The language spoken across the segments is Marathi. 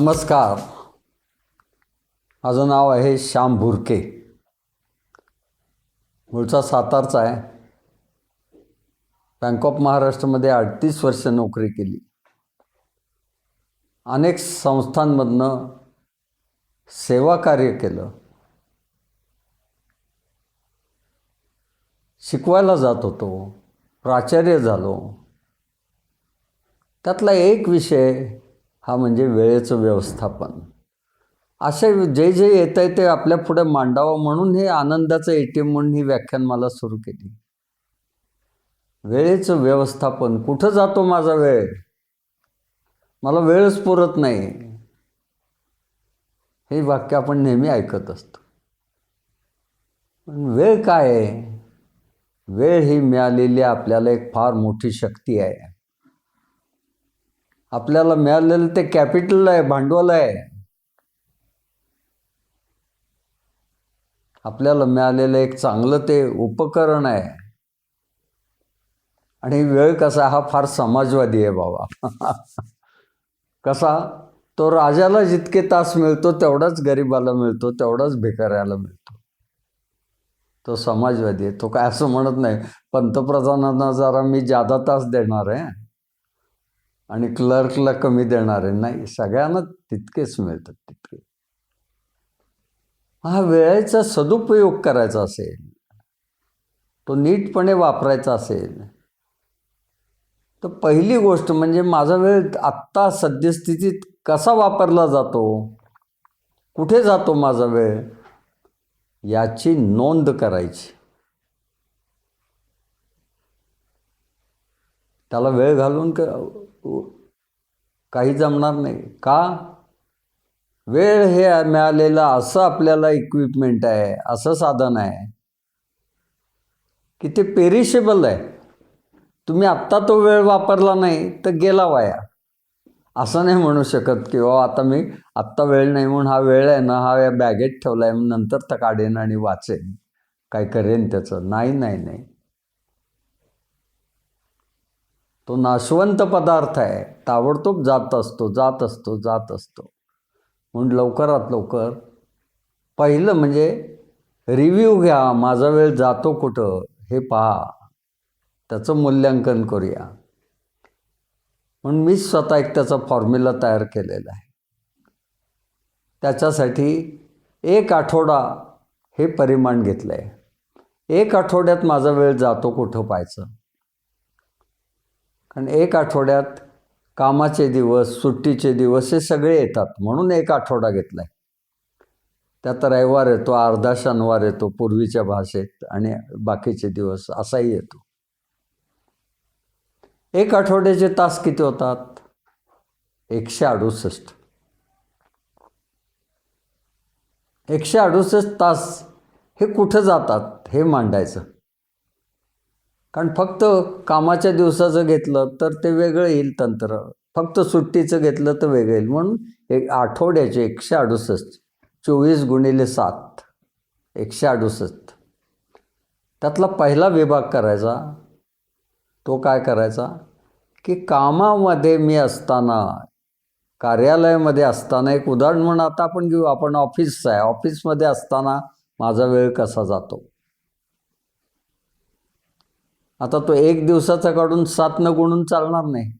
नमस्कार. माझं नाव आहे श्याम भुरके. मूळचा सातारचा आहे. बँक ऑफ महाराष्ट्रमध्ये अडतीस वर्ष नोकरी केली. अनेक संस्थांमधनं सेवा कार्य केलं. शिकवायला जात होतो. प्राचार्य झालो. त्यातला एक विषय हा म्हणजे वेळेचं व्यवस्थापन. असे जे जे येत आहे ते आपल्या पुढे मांडावं म्हणून हे आनंदाचं ए टी एम म्हणून ही व्याख्यान मला सुरू केली. वेळेचं व्यवस्थापन. कुठं जातो माझा वेळ? मला वेळच पुरत नाही. हे वाक्य आपण नेहमी ऐकत असतो. पण वेळ काय आहे? वेळ ही मिळालेली आपल्याला एक फार मोठी शक्ती आहे. आपल्याला मिळालेलं ते कॅपिटल आहे भांडवल आहे. आपल्याला मिळालेलं एक चांगलं ते उपकरण आहे. आणि वेळ कसा हा फार समाजवादी आहे बाबा. कसा तो राजाला जितके तास मिळतो तेवढाच गरिबाला मिळतो तेवढाच भिकाऱ्याला मिळतो. तो समाजवादी आहे तो काय असं म्हणत नाही. पंतप्रधानांना जरा मी जादा तास देणार आहे. आणि क्लर्कला कमी देणारे नाही. सगळ्यांना तितकेच मिळतात तितके. हा वेळेचा सदुपयोग करायचा असेल तो नीटपणे वापरायचा असेल तर पहिली गोष्ट म्हणजे माझा वेळ आत्ता सद्यस्थितीत कसा वापरला जातो कुठे जातो माझा वेळ याची नोंद करायची. त्याला वेळ घालून क काही जमणार नाही. का? वेळ हे मिळालेलं असं आपल्याला इक्विपमेंट आहे असं साधन आहे की ते पेरिशेबल आहे. तुम्ही आत्ता तो वेळ वापरला नाही तर गेला वाया. असं नाही म्हणू शकत की बाबा आता मी आत्ता वेळ नाही म्हणून हा वेळ आहे ना हा या बॅगेत ठेवला आहे नंतर तर काढेन आणि वाचेन. काय करेन त्याचं? नाही नाही नाही. तो नाशवंत पदार्थ आहे. ताबडतोब जात असतो जात असतो जात असतो. म्हणून लवकरात लवकर पहिलं म्हणजे रिव्ह्यू घ्या माझा वेळ जातो कुठं हे पहा. त्याचं मूल्यांकन करूया. म्हणून मी स्वतः एक त्याचा फॉर्म्युला तयार केलेला आहे. त्याच्यासाठी एक आठवडा हे परिमाण घेतलं आहे एक आठवड्यात माझा वेळ जातो कुठं पाहायचं? आणि एक आठवड्यात कामाचे दिवस सुट्टीचे दिवस हे सगळे येतात म्हणून एक आठवडा घेतला आहे त्यात रविवार येतो अर्धा शनिवार येतो पूर्वीच्या भाषेत आणि बाकीचे दिवस असाही येतो. एक आठवड्याचे तास किती होतात? एकशे अडुसष्ट. एकशे अडुसष्ट तास हे कुठं जातात हे मांडायचं? कारण फक्त कामाच्या दिवसाचं घेतलं तर ते वेगळं येईल तंत्र. फक्त सुट्टीचं घेतलं तर वेगळं येईल. म्हणून एक आठवड्याचे एकशे अडुसष्ट चोवीस गुणिले सात एकशे अडुसष्ट. त्यातला पहिला विभाग करायचा तो काय करायचा? की कामामध्ये मी असताना कार्यालयामध्ये असताना एक उदाहरण म्हणून आता आपण घेऊ. आपण ऑफिसचं आहे. ऑफिसमध्ये असताना माझा वेळ कसा जातो? आता तो एक दिवसाचा काढून सातनं गुणून चालणार नाही.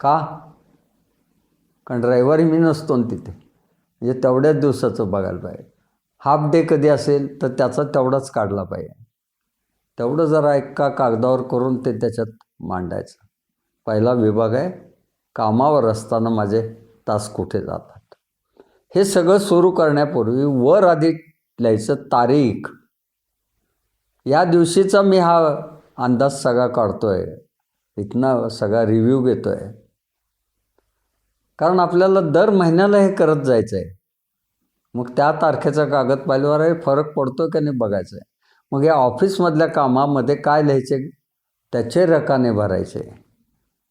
का? कारण रविवारी मी नसतो ना तिथे. म्हणजे तेवढ्याच दिवसाचं बघायला पाहिजे. हाफ डे कधी असेल तर त्याचा तेवढाच काढला पाहिजे. तेवढं जरा एका कागदावर करून ते त्याच्यात मांडायचं. पहिला विभाग आहे कामावर असताना माझे तास कुठे जातात? हे सगळं सुरू करण्यापूर्वी वर आधी लिहायचं तारीख. या दिवशीचा मी हा अंदाज सगळा काढतो आहे इथनं सगळा रिव्ह्यू घेतो आहे कारण आपल्याला दर महिन्याला हे करत जायचं आहे मग त्या तारखेचा कागद पाहिल्यावर फरक पडतो का नाही बघायचं आहे मग या ऑफिसमधल्या कामामध्ये काय लिहायचे? त्याचे रकाने भरायचे.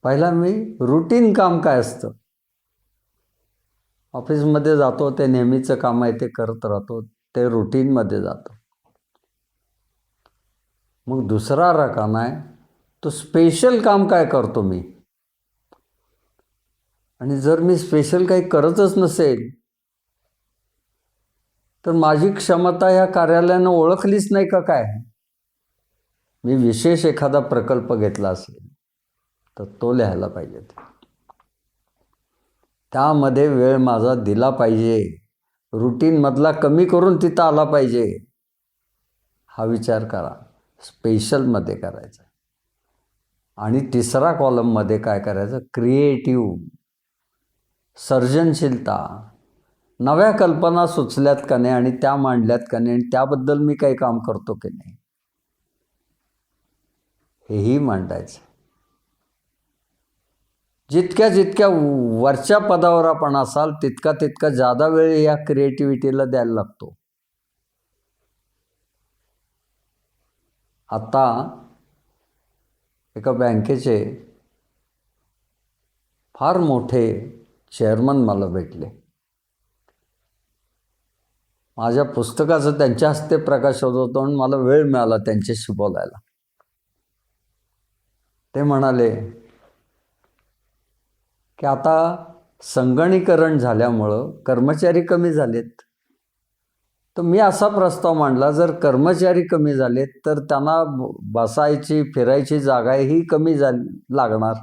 पहिला मी रुटीन काम काय असतं? ऑफिसमध्ये जातो ते नेहमीचं काम आहे ते करत राहतो ते रुटीनमध्ये जातो. मग दुसरा रकाना आहे तो स्पेशल काम काय करतो मी? आणि जर मी स्पेशल काही करतच नसेल तर माझी क्षमता या कार्यालयानं ओळखलीच नाही का काय? मी विशेष एखादा प्रकल्प घेतला असेल तर तो लिहायला पाहिजे. त्यामध्ये वेळ माझा दिला पाहिजे. रुटीनमधला कमी करून तिथं आला पाहिजे. हा विचार करा. स्पेशलमध्ये करायचं. आणि तिसरा कॉलममध्ये काय करायचं? क्रिएटिव्ह. सर्जनशीलता. नव्या कल्पना सुचल्यात का नाही आणि त्या मांडल्यात का नाही आणि त्याबद्दल मी काही काम करतो की नाही? हेही मांडायचं. जितक्या जितक्या वरच्या पदावर आपण असाल तितका तितका जादा वेळ या क्रिएटिव्हिटीला द्यायला लागतो. आता एका बँकेचे फार मोठे चेअरमन मला भेटले. माझ्या पुस्तकाचं त्यांच्या हस्ते प्रकाश होत होतं आणि मला वेळ मिळाला त्यांच्याशी बोलायला. ते म्हणाले की आता संगणीकरण झाल्यामुळं कर्मचारी कमी झालेत. तर मी असा प्रस्ताव मांडला जर कर्मचारी कमी झालेत तर त्यांना बसायची फिरायची जागाही कमी झा लागणार.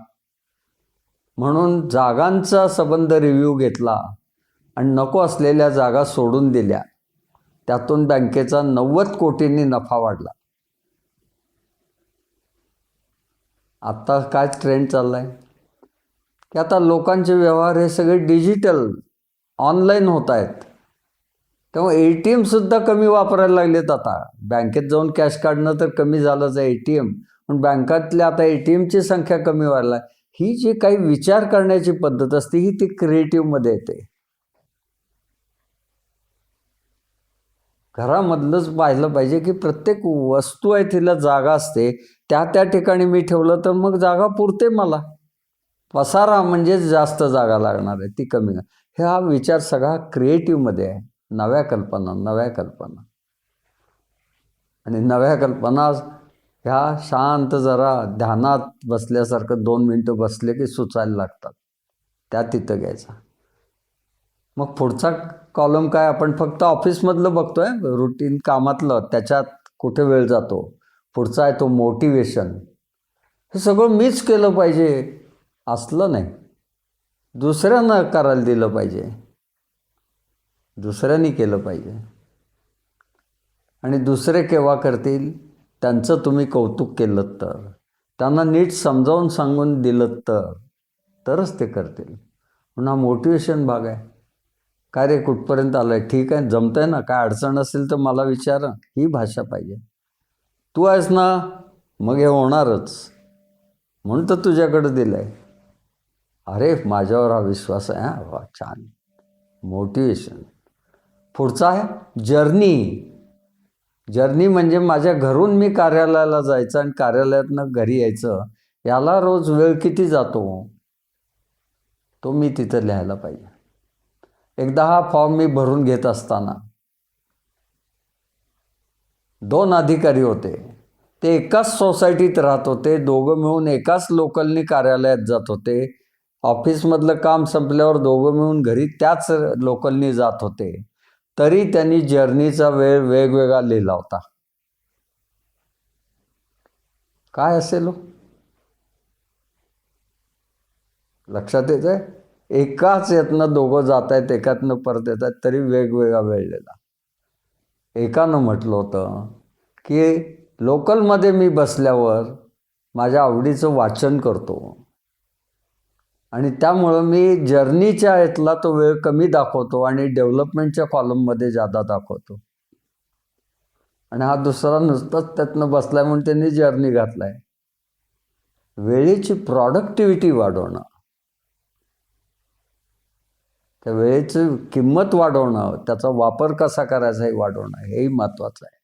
म्हणून जागांचा संबंध रिव्ह्यू घेतला आणि नको असलेल्या जागा सोडून दिल्या. त्यातून बँकेचा नव्वद कोटींनी नफा वाढला. आत्ता काय ट्रेंड चालला आहे की आता लोकांचे व्यवहार हे सगळे डिजिटल ऑनलाईन होत आहेत. तेव्हा ए टी एमसुद्धा कमी वापरायला लागलेत आता. बँकेत जाऊन कॅश काढणं तर कमी झालंच आहे ए टी एम पण बँकातल्या आता ए टी एमची संख्या कमी व्हायला ही जी काही विचार करण्याची पद्धत असते ही ती क्रिएटिव्हमध्ये येते. घरामधलंच पाहिलं पाहिजे की प्रत्येक वस्तू आहे तिला जागा असते. त्या त्या ठिकाणी मी ठेवलं तर मग जागा पुरते मला. पसारा म्हणजे जास्त जागा लागणार आहे ती कमी. हे हा विचार सगळा क्रिएटिव्हमध्ये आहे. नव्या कल्पना नव्या कल्पना. आणि नव्या कल्पना ह्या शांत जरा ध्यानात बसल्यासारखं दोन मिनटं बसले की सुचायला लागतात. त्या तिथं घ्यायचा. मग पुढचा कॉलम काय? आपण फक्त ऑफिसमधलं बघतोय. रुटीन कामातलं त्याच्यात कुठे वेळ जातो? पुढचा आहे तो मोटिवेशन हे सगळं मीच केलं पाहिजे. असलं नाही. दुसऱ्यांना करायला दिलं पाहिजे. दुसऱ्यांनी केलं पाहिजे. आणि दुसरे केव्हा करतील? त्यांचं तुम्ही कौतुक केलं तर. त्यांना नीट समजावून सांगून दिलं तर. तरच ते करतील. म्हणून हा मोटिवेशन भाग आहे. काय रे कुठपर्यंत आलं आहे ठीक आहे जमत आहे ना? काय अडचण असेल तर मला विचार. ही भाषा पाहिजे. तू आहेस ना? मग हे होणारच. म्हणून तर तुझ्याकडं दिलं आहे अरे माझ्यावर हा विश्वास आहे हा. वा छान. मोटिवेशन पुढचा आहे जर्नी. जर्नी म्हणजे माझ्या घरून मी कार्यालयाला जायचं आणि कार्यालयातनं घरी यायचं. याला रोज वेळ किती जातो? तो मी तिथं लिहायला पाहिजे. एकदा हा फॉर्म मी भरून घेत असताना दोन अधिकारी होते. ते एकाच सोसायटीत राहत होते. दोघं मिळून एकाच लोकलनी कार्यालयात जात होते. ऑफिसमधलं काम संपल्यावर दोघं मिळून घरी त्याच लोकलनी जात होते. तरी त्यांनी जर्नीचा वेळ वेगवेगळा लिहिला होता. काय असेल हो? लक्षात येत आहे एकाच यातनं दोघं जात आहेत एकातनं परत येत आहेत तरी वेगवेगळा वेळ लिहिला. एकानं म्हटलं होतं की लोकलमध्ये मी बसल्यावर माझ्या आवडीचं वाचन करतो. आणि त्यामुळं मी जर्नीच्या यातला तो वेळ कमी दाखवतो आणि डेव्हलपमेंटच्या कॉलममध्ये जादा दाखवतो. आणि हा दुसरा नुसताच त्यातनं बसलाय म्हणून त्यांनी जर्नी घातलाय. वेळेची प्रॉडक्टिव्हिटी वाढवणं. त्या वेळेची किंमत वाढवणं त्याचा वापर कसा करायचा हे वाढवणं हेही महत्त्वाचं आहे.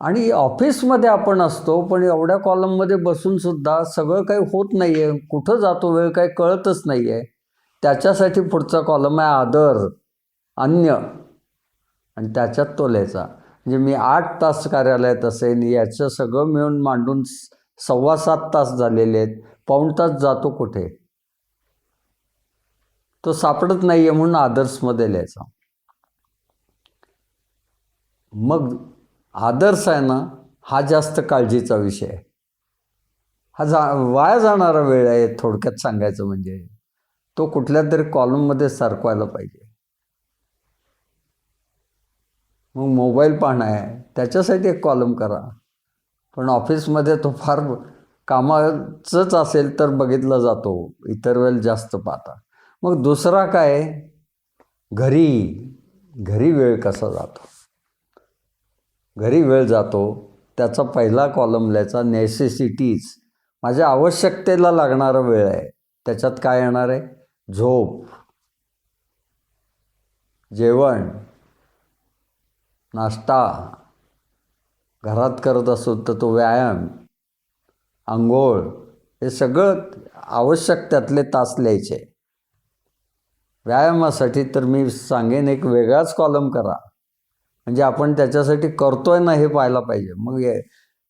आणि ऑफिसमध्ये आपण असतो पण एवढ्या कॉलममध्ये बसूनसुद्धा सगळं काही होत नाही आहे कुठं जातो वेळ काही कळतच नाही आहे त्याच्यासाठी पुढचा कॉलम आहे आदर अन्य. आणि त्याच्यात तो लिहायचा. म्हणजे मी आठ तास कार्यालयात असेन याचं सगळं मिळून मांडून सव्वा सात तास झालेले आहेत. पाऊण तास जातो कुठे? तो सापडत नाही आहे म्हणून आदर्समध्ये लिहायचा. मग आदर्श आहे ना हा जास्त काळजीचा विषय आहे. हा जा वाया जाणारा वेळ आहे थोडक्यात सांगायचं म्हणजे. तो कुठल्या तरी कॉलममध्ये सारखवायला पाहिजे. मग मोबाईल पाहणं आहे. त्याच्यासाठी एक कॉलम करा. पण ऑफिसमध्ये तो फार कामाचंच असेल तर बघितला जातो. इतर वेळेला जास्त पाहता. मग दुसरा काय? घरी. घरी वेळ कसा जातो? घरी वेळ जातो त्याचा पहिला कॉलम लिहायचा नेसेसिटीज माझ्या आवश्यकतेला लागणारा वेळ आहे. त्याच्यात काय येणार आहे? झोप. जेवण. नाश्ता. घरात करत असो तर तो व्यायाम. आंघोळ. हे सगळं आवश्यक त्यातले तास लिहायचे. व्यायामासाठी तर मी सांगेन एक वेगळाच कॉलम करा. म्हणजे आपण त्याच्यासाठी करतोय ना हे पाहायला पाहिजे. मग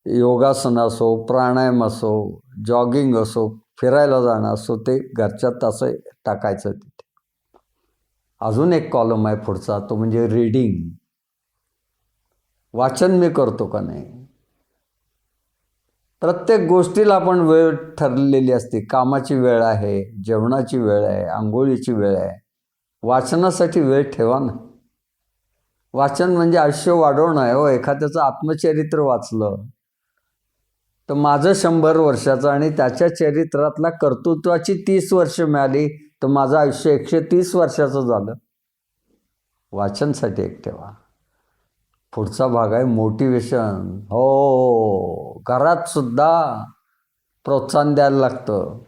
योगासन असो प्राणायाम असो जॉगिंग असो फिरायला जाणं असो ते घरच्यात असं टाकायचं तिथे. अजून एक कॉलम आहे पुढचा तो म्हणजे रीडिंग वाचन मी करतो का नाही? प्रत्येक गोष्टीला आपण वेळ ठरलेली असते. कामाची वेळ आहे जेवणाची वेळ आहे आंघोळीची वेळ आहे. वाचनासाठी वेळ ठेवा ना. वाचन म्हणजे आयुष्य वाढवणं आहे हो. एखाद्याचं आत्मचरित्र वाचलं तर माझं शंभर वर्षाचं आणि त्याच्या चरित्रातल्या कर्तृत्वाची तीस वर्ष मिळाली तर माझं आयुष्य एकशे तीस वर्षाचं झालं. वाचनसाठी एक ठेवा. पुढचा भाग आहे मोटिवेशन हो, हो, हो घरात सुद्धा प्रोत्साहन द्यायला लागतं.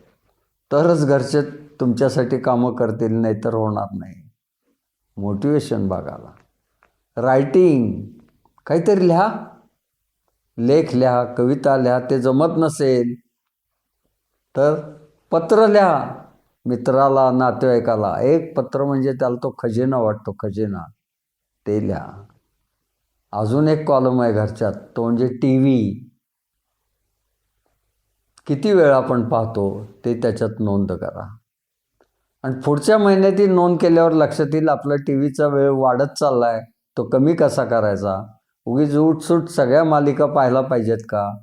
तरच घरचे तुमच्यासाठी कामं करतील नाही तर होणार नाही. मोटिवेशन भागाला रायटिंग. काहीतरी लिहा. लेख लिहा कविता लिहा ते जमत नसेल तर पत्र लिहा. मित्राला नातेवाईकाला. एक पत्र म्हणजे त्याला तो खजिना वाटतो खजिना. ते लिहा. अजून एक कॉलम आहे घरच्यात. तो म्हणजे टी व्ही किती वेळ आपण पाहतो ते त्याच्यात नोंद करा. आणि पुढच्या महिन्यात ती नोंद केल्यावर लक्षात येईल आपला टी व्हीचा वेळ वाढत चालला आहे तो कमी कसा करायचा? उगीच उठसूट सगळ्या मालिका पाहायला पाहिजेत का?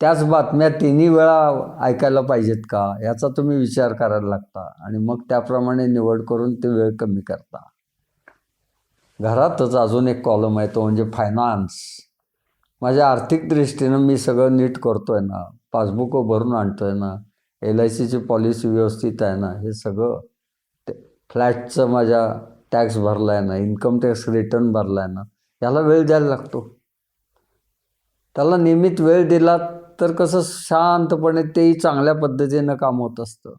त्याच बातम्या तिन्ही वेळा ऐकायला पाहिजेत का? याचा तुम्ही विचार करायला लागता आणि मग त्याप्रमाणे निवड करून ते वेळ कमी करता. घरातच अजून एक कॉलम आहे तो म्हणजे फायनान्स माझ्या आर्थिक दृष्टीनं मी सगळं नीट करतो आहे ना पासबुक भरून आणतो आहे ना एल आय सीची पॉलिसी व्यवस्थित आहे ना हे सगळं ते फ्लॅटचं माझ्या टॅक्स भरला आहे ना इन्कम टॅक्स रिटर्न भरला आहे ना याला वेळ द्यायला लागतो. त्याला नियमित वेळ दिला तर कसं शांतपणे तेही चांगल्या पद्धतीनं काम होत असतं.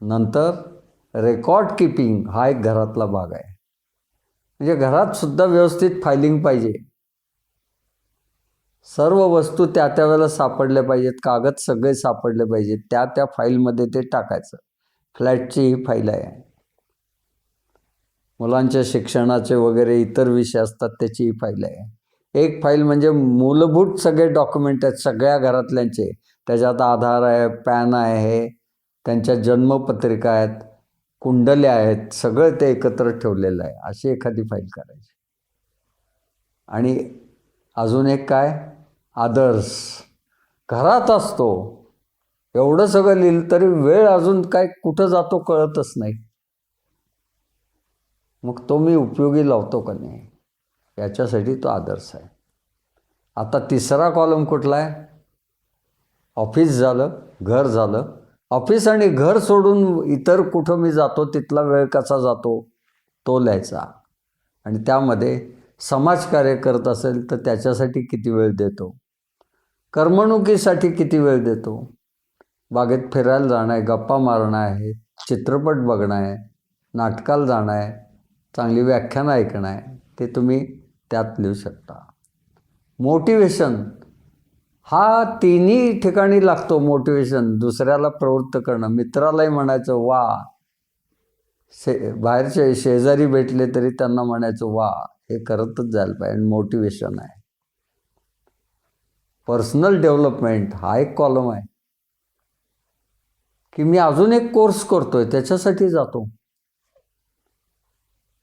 नंतर रेकॉर्ड किपिंग हा एक घरातला भाग आहे. म्हणजे घरात सुद्धा व्यवस्थित फायलिंग पाहिजे. सर्व वस्तू त्या त्या वेळेला सापडल्या पाहिजेत कागद सगळे सापडले पाहिजेत त्या त्या फाईलमध्ये ते टाकायचं. फ्लॅटची ही फाईल आहे. मुलांच्या शिक्षणाचे वगैरे इतर विषय असतात त्याचीही फाईल आहे. एक फाईल म्हणजे मूलभूत सगळे डॉक्युमेंट आहेत सगळ्या घरातल्यांचे. त्याच्यात आधार आहे पॅन आहे त्यांच्या जन्मपत्रिका आहेत कुंडल्या आहेत सगळं ते एकत्र ठेवलेलं आहे. अशी एखादी फाईल करायची. आणि अजून एक काय? आदर्श. घरात असतो. एवढं सगळं लिहिलं तरी वेळ अजून काय कुठं जातो कळतच नाही. मग तो मी उपयोगी लावतो का नाही? याच्यासाठी तो आदर्श आहे. आता तिसरा कॉलम कुठला आहे? ऑफिस झालं घर झालं. ऑफिस आणि घर सोडून इतर कुठं मी जातो तिथला वेळ कसा जातो तो लिहायचा. आणि त्यामध्ये समाजकार्य करत असेल तर त्याच्यासाठी किती वेळ देतो? करमणुकीसाठी किती वेळ देतो? बागेत फिरायला जाणं आहे गप्पा मारणं आहे चित्रपट बघणं आहे नाटकाला जाणं आहे चांगली व्याख्यानं ऐकणं आहे ते तुम्ही त्यात लिहू शकता. मोटिवेशन हा तिन्ही ठिकाणी लागतो मोटिवेशन दुसऱ्याला प्रवृत्त करणं. मित्रालाही म्हणायचं वा. शे बाहेरचे शेजारी भेटले तरी त्यांना म्हणायचं वा. हे करतच जायला पाहिजे. मोटिवेशन आहे. पर्सनल डेव्हलपमेंट हा एक कॉलम आहे. की मी अजून एक कोर्स करतोय त्याच्यासाठी जातो.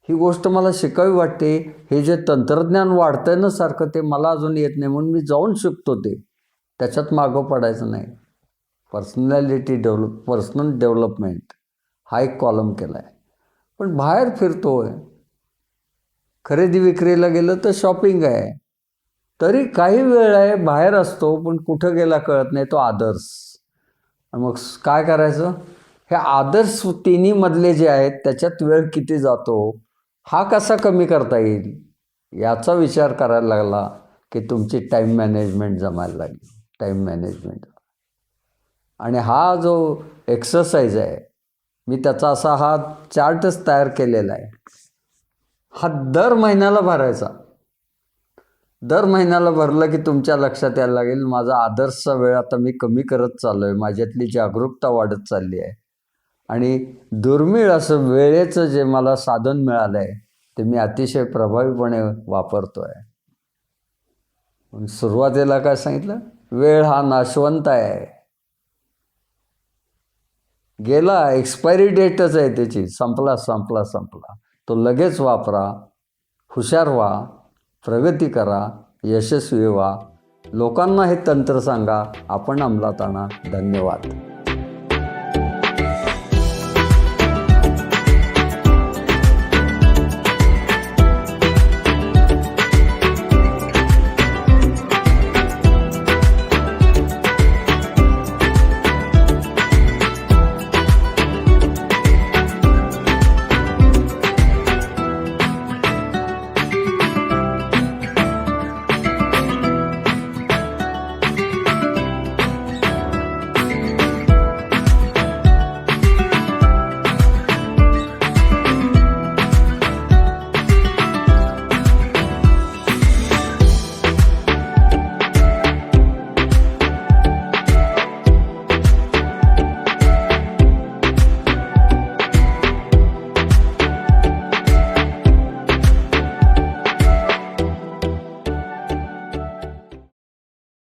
ही गोष्ट मला शिकावी वाटते. हे जे तंत्रज्ञान वाढतंय ना सारखं ते मला अजून येत नाही. म्हणून मी जाऊन शिकतो ते. त्याच्यात मागं पडायचं नाही. पर्सनॅलिटी डेव्हलप पर्सनल डेव्हलपमेंट हा एक कॉलम केला आहे पण बाहेर फिरतो आहे खरेदी विक्रीला गेलं तर शॉपिंग आहे. तरी काही वेळ आहे बाहेर असतो पण कुठं गेला कळत नाही. तो आदर्श. मग काय करायचं? हे आदर्श तिन्हीमधले जे आहेत त्याच्यात वेळ किती जातो? हा कसा कमी करता येईल? याचा विचार करायला लागला की तुमची टाईम मॅनेजमेंट जमायला लागली. टाईम मॅनेजमेंट आणि हा जो एक्सरसाइज आहे मी त्याचा असा हा चार्टच तयार केलेला आहे. हा दर महिन्याला भरायचा. दर महिन्याला भरलं की तुमच्या लक्षात यायला लागेल माझा आदर्शचा वेळ आता मी कमी करत चाललो आहे माझ्यातली जागरूकता वाढत चालली आहे. आणि दुर्मिळ असं वेळेचं जे मला साधन मिळालं आहे ते मी अतिशय प्रभावीपणे वापरतो आहे सुरुवातीला काय सांगितलं? वेळ हा नाशवंत आहे. गेला एक्सपायरी डेटच आहे त्याची. संपला संपला संपला. तो लगेच वापरा हुशार व्हा प्रगती करा यशस्वी व्हा. लोकांना हे तंत्र सांगा. आपण अंमलात आणा. धन्यवाद.